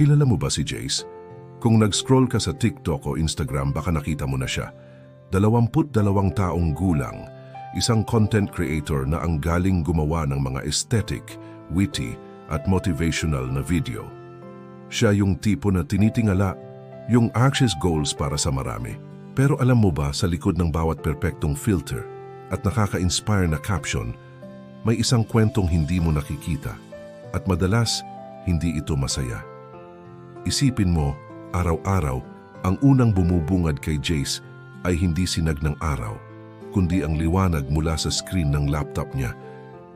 Kilala mo ba si Jace? Kung nag-scroll ka sa TikTok o Instagram, baka nakita mo na siya. 22 taong gulang, isang content creator na ang galing gumawa ng mga aesthetic, witty, at motivational na video. Siya yung tipo na tinitingala yung access goals para sa marami. Pero alam mo ba sa likod ng bawat perpektong filter at nakaka-inspire na caption, may isang kwentong hindi mo nakikita at madalas hindi ito masaya. Isipin mo, araw-araw, ang unang bumubungad kay Jace ay hindi sinag ng araw, kundi ang liwanag mula sa screen ng laptop niya.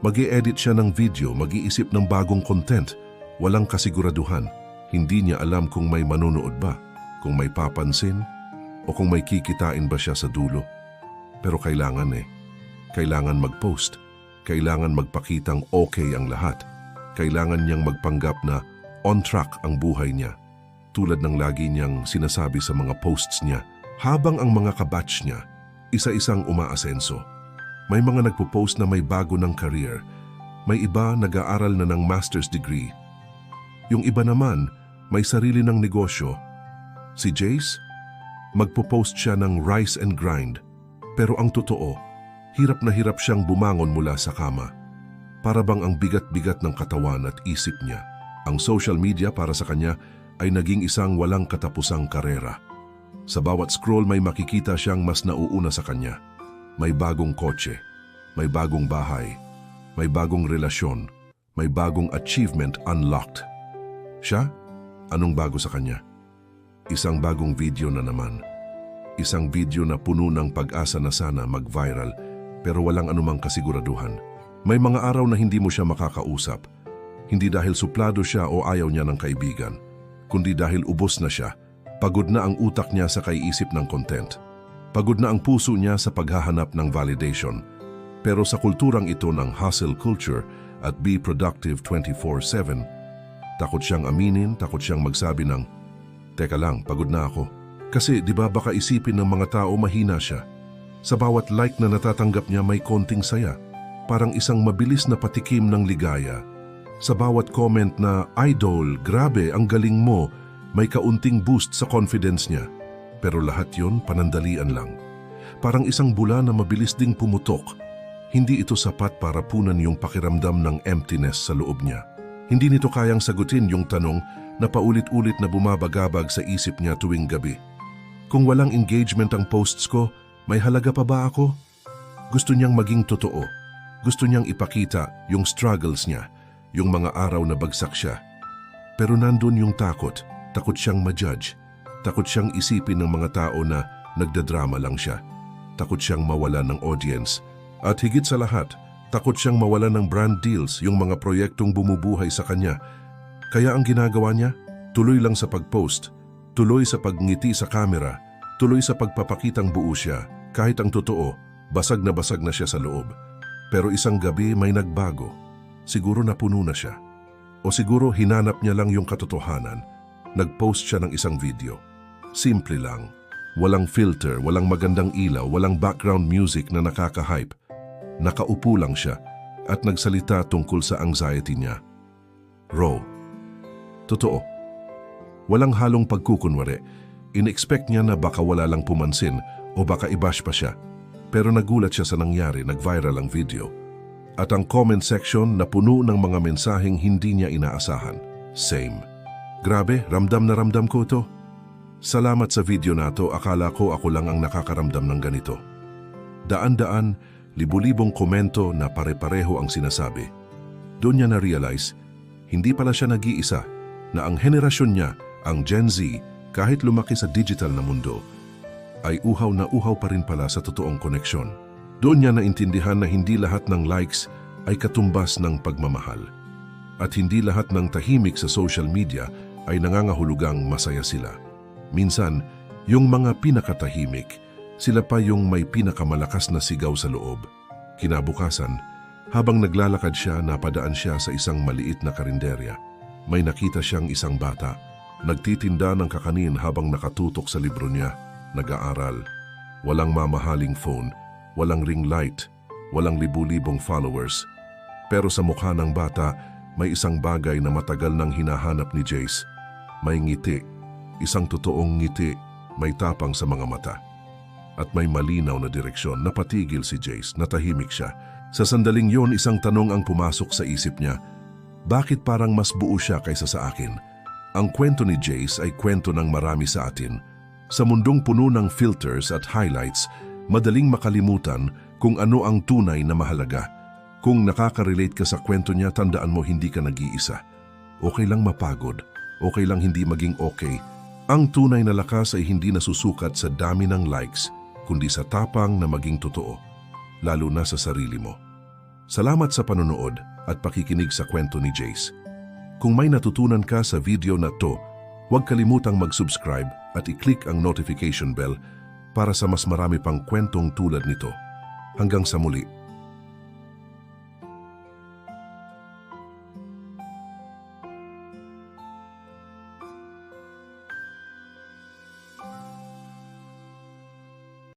mag edit siya ng video, mag-iisip ng bagong content, walang kasiguraduhan. Hindi niya alam kung may manonood ba, kung may papansin, o kung may kikitain ba siya sa dulo. Pero kailangan eh. Kailangan mag-post. Kailangan magpakitang okay ang lahat. Kailangan niyang magpanggap na on track ang buhay niya. Tulad ng lagi niyang sinasabi sa mga posts niya, habang ang mga kabatch niya, isa-isang umaasenso. May mga nagpo-post na may bago ng career. May iba nag-aaral na ng master's degree. Yung iba naman, may sarili ng negosyo. Si Jace, magpo-post siya ng rice and grind. Pero ang totoo, hirap na hirap siyang bumangon mula sa kama. Para bang ang bigat-bigat ng katawan at isip niya. Ang social media para sa kanya ay naging isang walang katapusang karera. Sa bawat scroll may makikita siyang mas nauuna sa kanya. May bagong kotse, may bagong bahay, may bagong relasyon, may bagong achievement unlocked. Siya? Anong bago sa kanya? Isang bagong video na naman. Isang video na puno ng pag-asa na sana mag-viral pero walang anumang kasiguraduhan. May mga araw na hindi mo siya makakausap. Hindi dahil suplado siya o ayaw niya ng kaibigan, kundi dahil ubos na siya Pagod na ang utak niya sa kaiisip ng content. Pagod na ang puso niya sa paghahanap ng validation. Pero sa kulturang ito ng hustle culture at be productive 24-7, takot siyang aminin, takot siyang magsabi ng, Teka lang, pagod na ako. Kasi di ba baka isipin ng mga tao mahina siya. Sa bawat like na natatanggap niya may konting saya. Parang isang mabilis na patikim ng ligaya. Sa bawat comment na, Idol, grabe, ang galing mo, may kaunting boost sa confidence niya. Pero lahat yon panandalian lang. Parang isang bula na mabilis ding pumutok. Hindi ito sapat para punan yung pakiramdam ng emptiness sa loob niya. Hindi nito kayang sagutin yung tanong na paulit-ulit na bumabagabag sa isip niya tuwing gabi. Kung walang engagement ang posts ko, may halaga pa ba ako? Gusto niyang maging totoo. Gusto niyang ipakita yung struggles niya, yung mga araw na bagsak siya. Pero nandun yung takot Takot siyang ma-judge. Takot siyang isipin ng mga tao na nagdadrama lang siya. Takot siyang mawala ng audience. At higit sa lahat, takot siyang mawala ng brand deals yung mga proyektong bumubuhay sa kanya. Kaya ang ginagawa niya, tuloy lang sa pag-post, tuloy sa pagngiti sa camera, tuloy sa pagpapakitang buo siya, kahit ang totoo, basag na basag na siya sa loob. Pero isang gabi may nagbago. Siguro napuno na siya. O siguro hinanap niya lang yung katotohanan nag-post siya ng isang video. Simple lang. Walang filter, walang magandang ilaw, walang background music na nakaka-hype. Nakaupo lang siya at nagsalita tungkol sa anxiety niya. Raw. Totoo. Walang halong pagkukunwari. In-expect niya na baka wala lang pumansin o baka ibash pa siya. Pero nagulat siya sa nangyari, nag-viral ang video. At ang comment section na puno ng mga mensaheng hindi niya inaasahan. Same. Grabe, ramdam na ramdam ko ito. Salamat sa video na to, akala ko ako lang ang nakakaramdam ng ganito. Daan-daan, libu-libong komento na pare-pareho ang sinasabi. Doon niya na-realize, hindi pala siya nag-iisa, na ang henerasyon niya, ang Gen Z, kahit lumaki sa digital na mundo, ay uhaw na uhaw pa rin pala sa totoong koneksyon. Doon niya naintindihan na hindi lahat ng likes ay katumbas ng pagmamahal. At hindi lahat ng tahimik sa social media ay nangangahulugang masaya sila. Minsan, yung mga pinakatahimik, sila pa yung may pinakamalakas na sigaw sa loob. Kinabukasan, habang naglalakad siya, napadaan siya sa isang maliit na karinderya. May nakita siyang isang bata, nagtitinda ng kakanin habang nakatutok sa libro niya, nag-aaral. Walang mamahaling phone, walang ring light, walang libu-libong followers. Pero sa mukha ng bata, may isang bagay na matagal nang hinahanap ni Jace May ngiti, isang totoong ngiti, may tapang sa mga mata. At may malinaw na direksyon, napatigil si Jace, natahimik siya. Sa sandaling yon, isang tanong ang pumasok sa isip niya. Bakit parang mas buo siya kaysa sa akin? Ang kwento ni Jace ay kwento ng marami sa atin. Sa mundong puno ng filters at highlights, madaling makalimutan kung ano ang tunay na mahalaga. Kung nakaka-relate ka sa kwento niya, tandaan mo hindi ka nag-iisa. Okay lang mapagod, okay lang hindi maging okay. Ang tunay na lakas ay hindi nasusukat sa dami ng likes, kundi sa tapang na maging totoo, lalo na sa sarili mo. Salamat sa panonood at pakikinig sa kwento ni Jace. Kung may natutunan ka sa video na to, huwag kalimutang mag-subscribe at i-click ang notification bell para sa mas marami pang kwentong tulad nito. Hanggang sa muli.